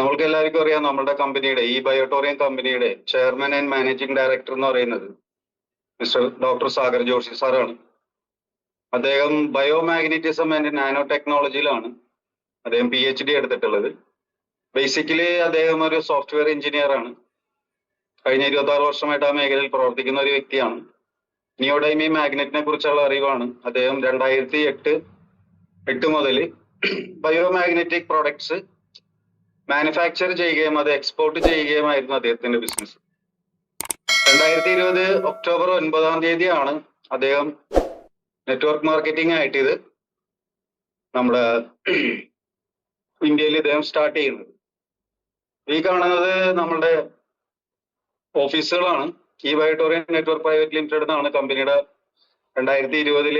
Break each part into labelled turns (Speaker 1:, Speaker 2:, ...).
Speaker 1: നമ്മൾക്ക് എല്ലാവർക്കും അറിയാം നമ്മുടെ കമ്പനിയുടെ ഈ ബയോട്ടോറിയം കമ്പനിയുടെ ചെയർമാൻ ആൻഡ് മാനേജിംഗ് ഡയറക്ടർ എന്ന് പറയുന്നത് മിസ്റ്റർ ഡോക്ടർ സാഗർ ജോഷി സാറാണ്. അദ്ദേഹം ബയോമാഗ്നറ്റിസം ആൻഡ് നാനോ ടെക്നോളജിയിലാണ് അദ്ദേഹം പി എച്ച് ഡി എടുത്തിട്ടുള്ളത്. ബേസിക്കലി അദ്ദേഹം ഒരു സോഫ്റ്റ്വെയർ എഞ്ചിനീയർ ആണ്. കഴിഞ്ഞ ഇരുപത്തി ആറ് വർഷമായിട്ട് ആ മേഖലയിൽ പ്രവർത്തിക്കുന്ന ഒരു വ്യക്തിയാണ്. നിയോഡൈമി മാഗ്നറ്റിനെ കുറിച്ചുള്ള അറിവാണ് അദ്ദേഹം രണ്ടായിരത്തി എട്ട് എട്ട് മുതൽ ബയോമാഗ്നറ്റിക് പ്രോഡക്ട്സ് മാനുഫാക്ചർ ചെയ്യുകയും അത് എക്സ്പോർട്ട് ചെയ്യുകയുമായിരുന്നു അദ്ദേഹത്തിന്റെ ബിസിനസ് രണ്ടായിരത്തി ഇരുപത് ഒക്ടോബർ ഒൻപതാം തീയതിയാണ് അദ്ദേഹം നെറ്റ്വർക്ക് മാർക്കറ്റിംഗ് ആയിട്ട് ഇത് നമ്മുടെ ഇന്ത്യയിൽ ഇദ്ദേഹം സ്റ്റാർട്ട് ചെയ്യുന്നത്. ഈ കാണുന്നത് നമ്മളുടെ ഓഫീസുകളാണ് ഈ വൈറ്റോറിയൻ നെറ്റ്വർക്ക് പ്രൈവറ്റ് ലിമിറ്റഡ് എന്നാണ് കമ്പനിയുടെ രണ്ടായിരത്തി ഇരുപതിൽ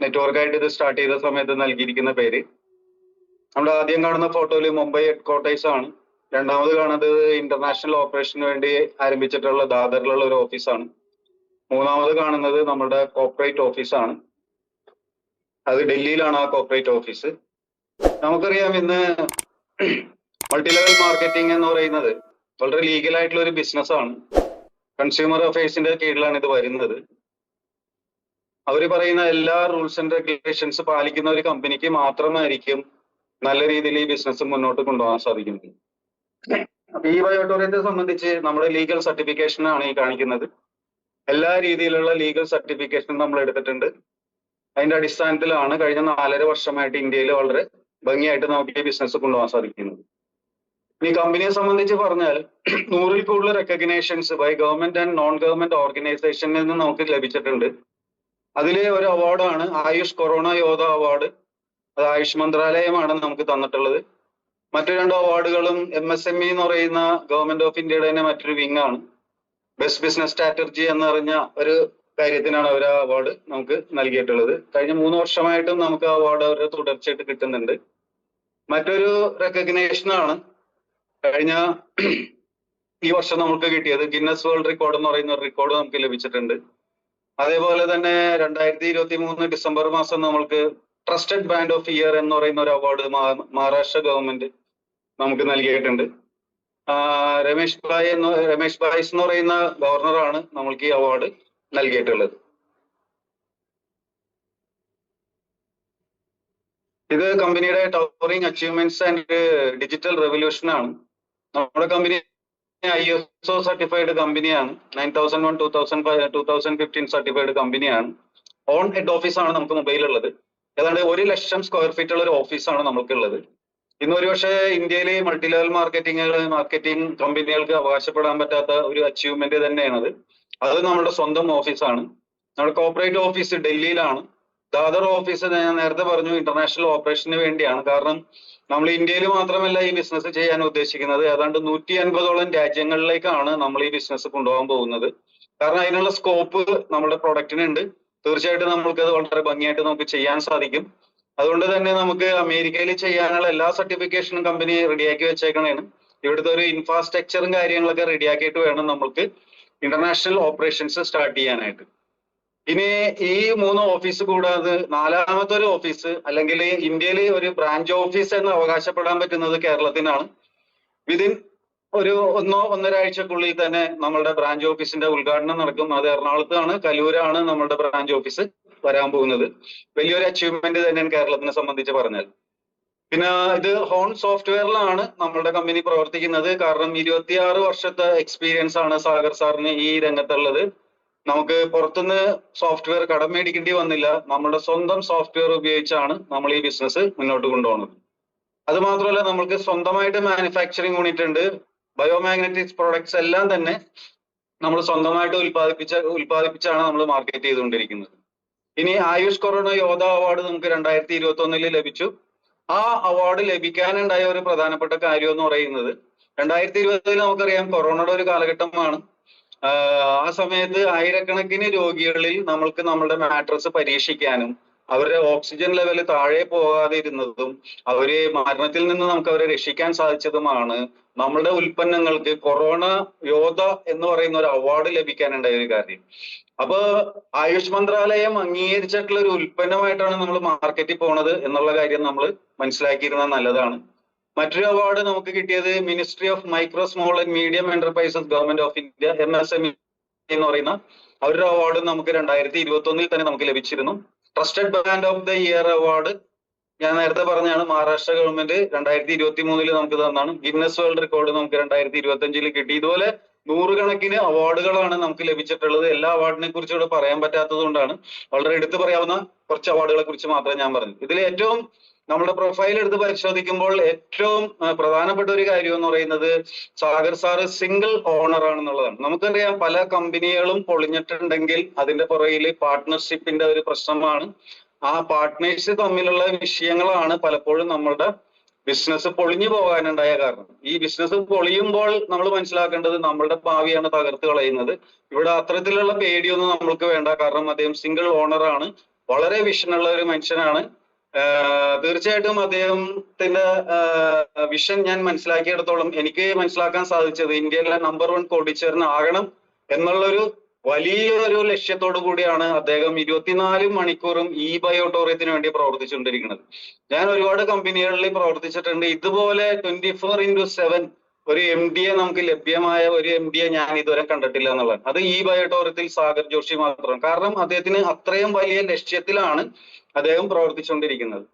Speaker 1: നെറ്റ്വർക്കായിട്ട് ഇത് സ്റ്റാർട്ട് ചെയ്ത സമയത്ത് നൽകിയിരിക്കുന്ന പേര്. നമ്മുടെ ആദ്യം കാണുന്ന ഫോട്ടോയിൽ മുംബൈ ഹെഡ് ക്വാർട്ടേഴ്സ് ആണ്. രണ്ടാമത് കാണുന്നത് ഇന്റർനാഷണൽ ഓപ്പറേഷന് വേണ്ടി ആരംഭിച്ചിട്ടുള്ള ദാദറിലുള്ള ഒരു ഓഫീസാണ് മൂന്നാമത് കാണുന്നത് നമ്മുടെ കോർപ്പറേറ്റ് ഓഫീസാണ് അത് ഡൽഹിയിലാണ് ആ കോർപ്പറേറ്റ് ഓഫീസ് നമുക്കറിയാം ഇന്ന് മൾട്ടി ലെവൽ മാർക്കറ്റിംഗ് എന്ന് പറയുന്നത് വളരെ ലീഗൽ ആയിട്ടുള്ള ഒരു ബിസിനസ് ആണ്. കൺസ്യൂമർ അഫയേഴ്സിന്റെ കീഴിലാണ് ഇത് വരുന്നത്. അവർ പറയുന്ന എല്ലാ റൂൾസ് ആൻഡ് റെഗുലേഷൻസ് പാലിക്കുന്ന ഒരു കമ്പനിക്ക് മാത്രമായിരിക്കും നല്ല രീതിയിൽ ഈ ബിസിനസ് മുന്നോട്ട് കൊണ്ടുപോകാൻ സാധിക്കുന്നത് അപ്പൊ ഈ ബയോട്ടോറിയത്തെ സംബന്ധിച്ച് നമ്മുടെ ലീഗൽ സർട്ടിഫിക്കേഷൻ ആണ് ഈ കാണിക്കുന്നത്. എല്ലാ രീതിയിലുള്ള ലീഗൽ സർട്ടിഫിക്കേഷൻ നമ്മൾ എടുത്തിട്ടുണ്ട്. അതിന്റെ അടിസ്ഥാനത്തിലാണ് കഴിഞ്ഞ നാലര വർഷമായിട്ട് ഇന്ത്യയിൽ വളരെ ഭംഗിയായിട്ട് നമുക്ക് ഈ ബിസിനസ് കൊണ്ടുപോകാൻ സാധിക്കുന്നത്. ഈ കമ്പനിയെ സംബന്ധിച്ച് പറഞ്ഞാൽ നൂറിൽ കൂടുതൽ recognitions by government and non government ഓർഗനൈസേഷനിൽ നിന്ന് നമുക്ക് ലഭിച്ചിട്ടുണ്ട്. അതിലെ ഒരു അവാർഡാണ് ആയുഷ് കൊറോണ യോധ അവാർഡ് അത് ആയുഷ് മന്ത്രാലയമാണ് നമുക്ക് തന്നിട്ടുള്ളത്. മറ്റു രണ്ട് അവാർഡുകളും എം എസ് എം ഇ എന്ന് പറയുന്ന ഗവൺമെന്റ് ഓഫ് ഇന്ത്യയുടെ തന്നെ മറ്റൊരു വിങ് ആണ്. ബെസ്റ്റ് ബിസിനസ് സ്ട്രാറ്റജി എന്ന് പറഞ്ഞ ഒരു കാര്യത്തിനാണ് അവർ ആ അവാർഡ് നമുക്ക് നൽകിയിട്ടുള്ളത്. കഴിഞ്ഞ മൂന്ന് വർഷമായിട്ടും നമുക്ക് ആ അവാർഡ് അവർ തുടർച്ചയായിട്ട് കിട്ടുന്നുണ്ട്. മറ്റൊരു റെക്കഗ്നേഷൻ ആണ്. കഴിഞ്ഞ ഈ വർഷം നമുക്ക് കിട്ടിയത് ഗിന്നസ് വേൾഡ് റെക്കോർഡ് എന്ന് പറയുന്ന ഒരു റെക്കോർഡ് നമുക്ക് ലഭിച്ചിട്ടുണ്ട്. അതേപോലെ തന്നെ രണ്ടായിരത്തി ഇരുപത്തി മൂന്ന് ഡിസംബർ മാസം നമ്മൾക്ക് ട്രസ്റ്റഡ് ബ്രാൻഡ് ഓഫ് ഇയർ എന്ന് പറയുന്ന ഒരു അവാർഡ് മഹാരാഷ്ട്ര ഗവൺമെന്റ് നമുക്ക് നൽകിയിട്ടുണ്ട്. രമേശ് ഭായ് എന്ന് രമേശ് ഭായ്സ് എന്ന് പറയുന്ന ഗവർണറാണ് നമ്മൾക്ക് ഈ അവാർഡ് നൽകിയിട്ടുള്ളത്. ഇത് കമ്പനിയുടെ towering achievements and digital revolution ആണ്. നമ്മുടെ company I S O certified കമ്പനിയാണ് nine thousand one two thousand five two thousand fifteen certified കമ്പനിയാണ് ഓൺ ഹെഡ് ഓഫീസാണ് നമുക്ക് മൊബൈലുള്ളത് ഏതാണ്ട് ഒരു ലക്ഷം സ്ക്വയർ ഫീറ്റ് ഉള്ള ഒരു ഓഫീസാണ് നമുക്കുള്ളത് ഇന്ന് ഒരുപക്ഷെ ഇന്ത്യയിലെ മൾട്ടി ലെവൽ മാർക്കറ്റിംഗ് മാർക്കറ്റിംഗ് കമ്പനികൾക്ക് അവകാശപ്പെടാൻ പറ്റാത്ത ഒരു അച്ചീവ്മെന്റ് തന്നെയാണ് അത് അത് നമ്മുടെ സ്വന്തം ഓഫീസാണ് നമ്മുടെ കോർപ്പറേറ്റ് ഓഫീസ് ഡൽഹിയിലാണ്. ദാദർ ഓഫീസ് ഞാൻ നേരത്തെ പറഞ്ഞു ഇന്റർനാഷണൽ ഓപ്പറേഷന് വേണ്ടിയാണ്. കാരണം നമ്മൾ ഇന്ത്യയിൽ മാത്രമല്ല ഈ ബിസിനസ് ചെയ്യാൻ ഉദ്ദേശിക്കുന്നത്. ഏതാണ്ട് നൂറ്റി അൻപതോളം രാജ്യങ്ങളിലേക്കാണ് നമ്മൾ ഈ ബിസിനസ് കൊണ്ടുപോകാൻ പോകുന്നത്. കാരണം അതിനുള്ള സ്കോപ്പ് നമ്മുടെ പ്രൊഡക്റ്റിനുണ്ട് തീർച്ചയായിട്ടും അത് വളരെ ഭംഗിയായിട്ട് നമുക്ക് ചെയ്യാൻ സാധിക്കും. അതുകൊണ്ട് തന്നെ നമുക്ക് അമേരിക്കയിൽ ചെയ്യാനുള്ള എല്ലാ സർട്ടിഫിക്കേഷനും കമ്പനി റെഡിയാക്കി വെച്ചേക്കണേണ്. ഇവിടുത്തെ ഒരു ഇൻഫ്രാസ്ട്രക്ചറും കാര്യങ്ങളൊക്കെ റെഡിയാക്കിയിട്ട് വേണം നമുക്ക് ഇന്റർനാഷണൽ ഓപ്പറേഷൻസ് സ്റ്റാർട്ട് ചെയ്യാനായിട്ട്. ഇനി ഈ മൂന്ന് ഓഫീസ് കൂടാതെ നാലാമത്തെ ഒരു ഓഫീസ് അല്ലെങ്കിൽ ഇന്ത്യയിൽ ഒരു ബ്രാഞ്ച് ഓഫീസ് എന്ന് അവകാശപ്പെടാൻ പറ്റുന്നത് കേരളത്തിനാണ്. വിതിൻ ഒരു ഒന്നോ ഒന്നര ആഴ്ചക്കുള്ളിൽ തന്നെ നമ്മളുടെ ബ്രാഞ്ച് ഓഫീസിന്റെ ഉദ്ഘാടനം നടക്കും. അത് എറണാകുളത്താണ് കലൂരാണ് നമ്മളുടെ ബ്രാഞ്ച് ഓഫീസ് വരാൻ പോകുന്നത്. വലിയൊരു അച്ചീവ്മെന്റ് തന്നെയാണ് കേരളത്തിനെ സംബന്ധിച്ച് പറഞ്ഞാൽ. പിന്നെ ഇത് ഹോൺ സോഫ്റ്റ്വെയറിലാണ് നമ്മളുടെ കമ്പനി പ്രവർത്തിക്കുന്നത്. കാരണം ഇരുപത്തിയാറ് വർഷത്തെ എക്സ്പീരിയൻസ് ആണ് സാഗർ സാറിന് ഈ രംഗത്തുള്ളത്. നമുക്ക് പുറത്തുനിന്ന് സോഫ്റ്റ്വെയർ കടം മേടിക്കേണ്ടി വന്നില്ല. നമ്മുടെ സ്വന്തം സോഫ്റ്റ്വെയർ ഉപയോഗിച്ചാണ് നമ്മൾ ഈ ബിസിനസ് മുന്നോട്ട് കൊണ്ടുപോകുന്നത്. അത് മാത്രമല്ല നമ്മൾക്ക് സ്വന്തമായിട്ട് മാനുഫാക്ചറിങ് യൂണിറ്റ് ഉണ്ട്. ബയോമാഗ്നറ്റിക്സ് പ്രോഡക്ട്സ് എല്ലാം തന്നെ നമ്മൾ സ്വന്തമായിട്ട് ഉൽപ്പാദിപ്പിച്ച ഉൽപ്പാദിപ്പിച്ചാണ് നമ്മൾ മാർക്കറ്റ് ചെയ്തുകൊണ്ടിരിക്കുന്നത്. ഇനി ആയുഷ് കൊറോണ യോധ അവാർഡ് നമുക്ക് രണ്ടായിരത്തി ഇരുപത്തി ഒന്നിൽ ലഭിച്ചു. ആ അവാർഡ് ലഭിക്കാനുണ്ടായ ഒരു പ്രധാനപ്പെട്ട കാര്യം എന്ന് പറയുന്നത് രണ്ടായിരത്തി ഇരുപതിൽ നമുക്കറിയാം കൊറോണയുടെ ഒരു കാലഘട്ടമാണ്. ആ സമയത്ത് ആയിരക്കണക്കിന് രോഗികളിൽ നമ്മൾക്ക് നമ്മളുടെ മാട്രസ് പരീക്ഷിക്കാനും അവരുടെ ഓക്സിജൻ ലെവൽ താഴെ പോകാതെ ഇരുന്നതും അവർ മരണത്തിൽ നിന്ന് നമുക്ക് അവരെ രക്ഷിക്കാൻ സാധിച്ചതുമാണ് നമ്മളുടെ ഉൽപ്പന്നങ്ങൾക്ക് കൊറോണ യോധ എന്ന് പറയുന്ന ഒരു അവാർഡ് ലഭിക്കാനുണ്ടായ ഒരു കാര്യം. അപ്പൊ ആയുഷ് മന്ത്രാലയം അംഗീകരിച്ചിട്ടുള്ള ഒരു ഉൽപ്പന്നമായിട്ടാണ് നമ്മൾ മാർക്കറ്റിൽ പോണത് എന്നുള്ള കാര്യം നമ്മൾ മനസ്സിലാക്കിയിരുന്നത് നല്ലതാണ്. മറ്റൊരു അവാർഡ് നമുക്ക് കിട്ടിയത് ministry of micro small and medium enterprises government of India M S M എന്ന് പറയുന്ന അവരുടെ അവാർഡ് നമുക്ക് രണ്ടായിരത്തി ഇരുപത്തി ഒന്നിൽ തന്നെ നമുക്ക് ലഭിച്ചിരുന്നു. Trusted brand of the year award ഞാൻ നേരത്തെ പറഞ്ഞാണ് മഹാരാഷ്ട്ര ഗവൺമെന്റ് രണ്ടായിരത്തി ഇരുപത്തി മൂന്നിൽ നമുക്ക് തന്നാണ്. ഗിന്നസ് വേൾഡ് റെക്കോർഡ് നമുക്ക് രണ്ടായിരത്തി ഇരുപത്തി അഞ്ചിൽ കിട്ടി. ഇതുപോലെ നൂറുകണക്കിന് അവാർഡുകളാണ് നമുക്ക് ലഭിച്ചിട്ടുള്ളത്. എല്ലാ അവാർഡിനെ കുറിച്ച് ഇവിടെ പറയാൻ പറ്റാത്തത് കൊണ്ടാണ്. വളരെ എടുത്തു പറയാവുന്ന കുറച്ച് അവാർഡുകളെ കുറിച്ച് മാത്രമേ ഞാൻ പറഞ്ഞു. ഇതിൽ ഏറ്റവും നമ്മുടെ പ്രൊഫൈൽ എടുത്ത് പരിശോധിക്കുമ്പോൾ ഏറ്റവും പ്രധാനപ്പെട്ട ഒരു കാര്യം എന്ന് പറയുന്നത് സാഗർ സാറ് സിംഗിൾ ഓണർ ആണെന്നുള്ളതാണ്. നമുക്കറിയാം പല കമ്പനികളും പൊളിഞ്ഞിട്ടുണ്ടെങ്കിൽ അതിന്റെ പുറകിൽ പാർട്ട്ണർഷിപ്പിന്റെ ഒരു പ്രശ്നമാണ്. ആ പാർട്ട്നേഴ്സ് തമ്മിലുള്ള വിഷയങ്ങളാണ് പലപ്പോഴും നമ്മളുടെ ബിസിനസ് പൊളിഞ്ഞു പോകാനുണ്ടായ കാരണം. ഈ ബിസിനസ് പൊളിയുമ്പോൾ നമ്മൾ മനസ്സിലാക്കേണ്ടത് നമ്മളുടെ ഭാവിയാണ് തകർത്ത് കളയുന്നത്. ഇവിടെ അത്തരത്തിലുള്ള പേടിയൊന്നും നമ്മൾക്ക് വേണ്ട. കാരണം അദ്ദേഹം സിംഗിൾ ഓണർ ആണ്. വളരെ വിഷനുള്ള ഒരു മനുഷ്യനാണ്. തീർച്ചയായിട്ടും അദ്ദേഹത്തിന്റെ വിഷൻ ഞാൻ മനസ്സിലാക്കിയിടത്തോളം എനിക്ക് മനസ്സിലാക്കാൻ സാധിച്ചത് ഇന്ത്യയിലെ നമ്പർ വൺ കോടീശ്വരനാകണം എന്നുള്ളൊരു വലിയൊരു ലക്ഷ്യത്തോടു കൂടിയാണ് അദ്ദേഹം ഇരുപത്തിനാല് മണിക്കൂറും ഈ ബയോട്ടോറിയത്തിന് വേണ്ടി പ്രവർത്തിച്ചുകൊണ്ടിരിക്കുന്നത്. ഞാൻ ഒരുപാട് കമ്പനികളിൽ പ്രവർത്തിച്ചിട്ടുണ്ട്. ഇതുപോലെ ട്വന്റി ഫോർ ഇന്റു സെവൻ ഒരു എം ഡിയെ നമുക്ക് ലഭ്യമായ ഒരു എം ഡിയെ ഞാൻ ഇതുവരെ കണ്ടിട്ടില്ല എന്നുള്ളതാണ് അത് ഈ ബയോട്ടോറിയത്തിൽ സാഗർ ജോഷി മാത്രം. കാരണം അദ്ദേഹത്തിന് അത്രയും വലിയ ലക്ഷ്യത്തിലാണ് അദ്ദേഹം പ്രവർത്തിച്ചുകൊണ്ടിരിക്കുന്നത്.